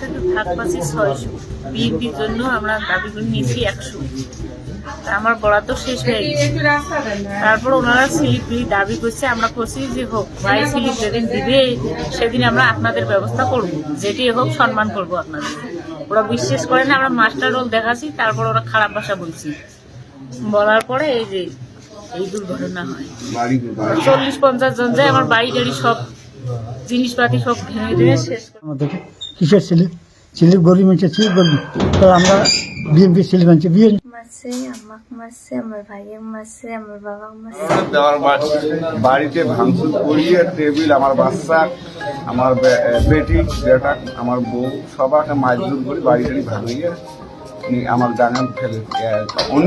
থেকে ভাগ পাচ্ছি ছয়শো। বিএনপির জন্য আমরা দাবি করে নিয়েছি একশো। তা আমার বরাদ্দ শেষ হয়ে গেছে। তারপর ওনারা স্লিপ দাবি করছে, আমরা করছি যে হোক, ভাই স্লিপ যেদিন দিবে, সেদিন আমরা আপনাদের ব্যবস্থা করব। যেটি হোক, সম্মান করব আপনাদের। ওরা বিশ্বাস করে না, আমরা মাস্টার রোল দেখাচ্ছি, তারপর ওরা খারাপ ভাষা বলছি। বলার পরে এই যে, এই দুর্ঘটনা হয়। চল্লিশ পঞ্চাশ জন যায়, আমার বাড়ি টাড়ি সব জিনিসপাতি সব ভেঙে ভেঙে শেষ কিসের ছেলে ছেলে গরিব মানুষের ছেলে গরিব। তো আমরা বিএনপি ছেলে মানছি বিএনপি আমাকে আমার ভাইয়ের মারছে আমার বাবা মারছে দেওয়ার বা- বাড়িতে ভাঙচুর করিয়ে টেবিল আমার বাচ্চা আমার বেটি বেটা আমার বউ সবাইকে মারধর করে বাড়ি টাড়ি ভাঙিয়ে আমার ফেলে অন্য